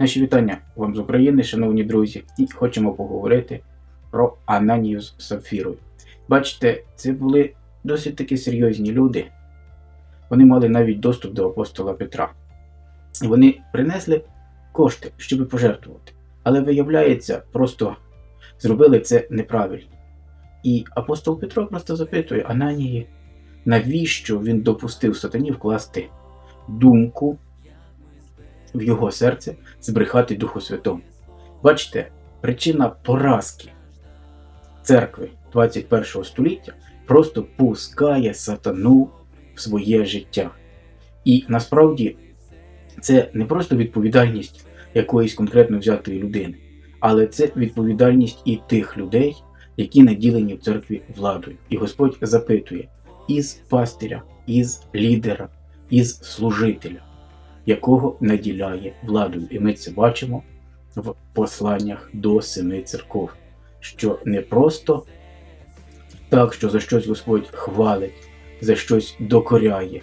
Наші вітання вам з України, шановні друзі, і хочемо поговорити про Ананію з Сапфірою. Бачите, це були досить таки серйозні люди. Вони мали навіть доступ до апостола Петра. І вони принесли кошти, щоб пожертвувати. Але виявляється, просто зробили це неправильно. І апостол Петро просто запитує Ананії, навіщо він допустив сатані вкласти думку в його серце збрехати Духу Святому. Бачите, причина поразки церкви 21 століття просто пускає сатану в своє життя. І насправді це не просто відповідальність якоїсь конкретно взятої людини, але це відповідальність і тих людей, які наділені в церкві владою. І Господь запитує із пастиря, із лідера, із служителя якого наділяє владою. І ми це бачимо в посланнях до семи церков, що не просто так, що за щось Господь хвалить, за щось докоряє,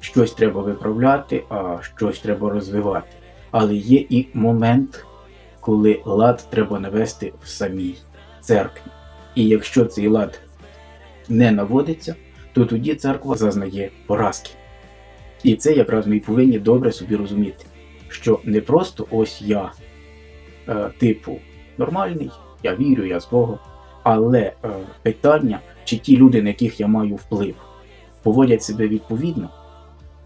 щось треба виправляти, а щось треба розвивати. Але є і момент, коли лад треба навести в самій церкві. І якщо цей лад не наводиться, то тоді церква зазнає поразки. І це якраз ми повинні добре собі розуміти, що не просто ось я, е, типу, нормальний, я вірю, я з Богом, але е, питання, чи ті люди, на яких я маю вплив, поводять себе відповідно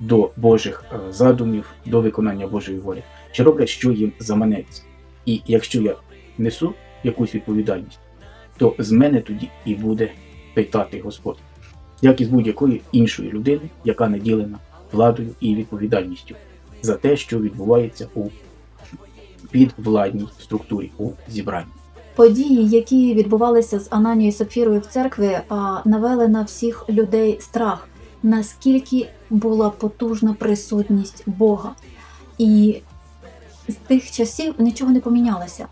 до Божих е, задумів, до виконання Божої волі, чи роблять, що їм заманеться. І якщо я несу якусь відповідальність, то з мене тоді і буде питати Господь, як і з будь-якої іншої людини, яка наділена владою і відповідальністю за те, що відбувається у підвладній структурі у зібранні. Події, які відбувалися з Ананією Сапфірою в церкві, навели на всіх людей страх, наскільки була потужна присутність Бога. І з тих часів нічого не помінялося.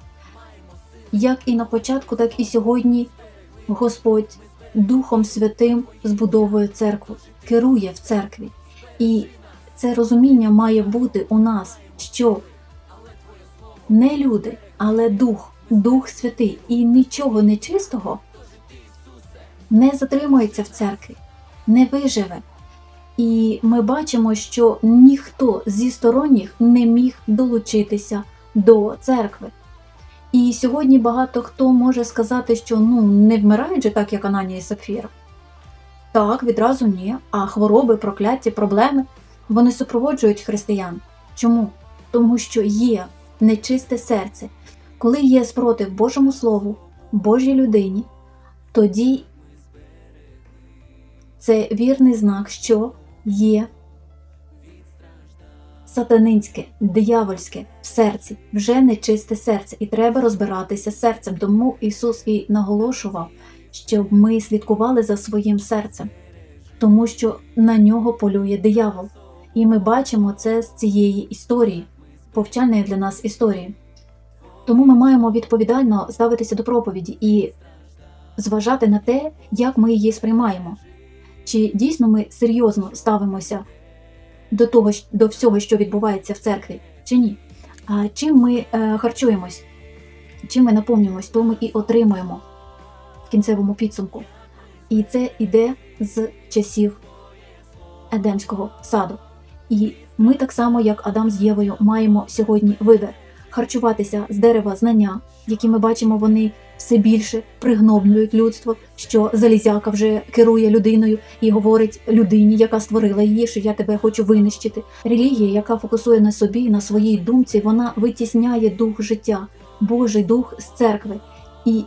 Як і на початку, так і сьогодні Господь Духом Святим збудовує церкву, керує в церкві. І це розуміння має бути у нас, що не люди, але дух, Дух Святий і нічого нечистого не затримується в церкві, не виживе. І ми бачимо, що ніхто зі сторонніх не міг долучитися до церкви. І сьогодні багато хто може сказати, що ну не вмирають же так, як Ананія і Сапфіра. Так, відразу ні. А хвороби, прокляття, проблеми вони супроводжують християн. Чому? Тому що є нечисте серце. Коли є спротив Божому Слову, Божій людині, тоді це вірний знак, що є сатанинське, диявольське в серці, вже нечисте серце, і треба розбиратися серцем. Тому Ісус і наголошував, щоб ми слідкували за своїм серцем, тому що на нього полює диявол. І ми бачимо це з цієї історії, повчальної для нас історії. Тому ми маємо відповідально ставитися до проповіді і зважати на те, як ми її сприймаємо. Чи дійсно ми серйозно ставимося до того, до всього, що відбувається в церкві, чи ні? А чим ми е, харчуємось, чим ми наповнюємось, то ми і отримуємо кінцевому підсумку. І це йде з часів Едемського саду. І ми так само, як Адам з Євою, маємо сьогодні вибір харчуватися з дерева знання, які ми бачимо, вони все більше пригноблюють людство, що залізяка вже керує людиною і говорить людині, яка створила її, що я тебе хочу винищити. Релігія, яка фокусує на собі, на своїй думці, вона витісняє дух життя, Божий дух з церкви. І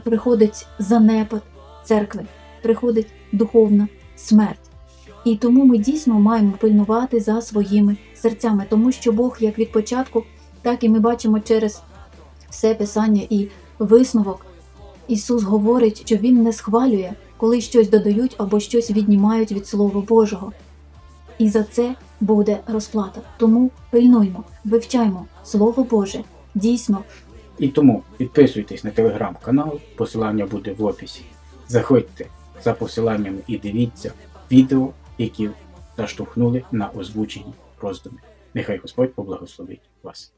приходить занепад церкви, приходить духовна смерть. І тому ми дійсно маємо пильнувати за своїми серцями, тому що Бог, як від початку, так і ми бачимо через все писання і висновок. Ісус говорить, що Він не схвалює, коли щось додають або щось віднімають від Слова Божого. І за це буде розплата. Тому пильнуймо, вивчаймо Слово Боже дійсно І тому підписуйтесь на телеграм-канал, посилання буде в описі. Заходьте за посиланнями і дивіться відео, які наштовхнули на озвучені роздуми. Нехай Господь поблагословить вас.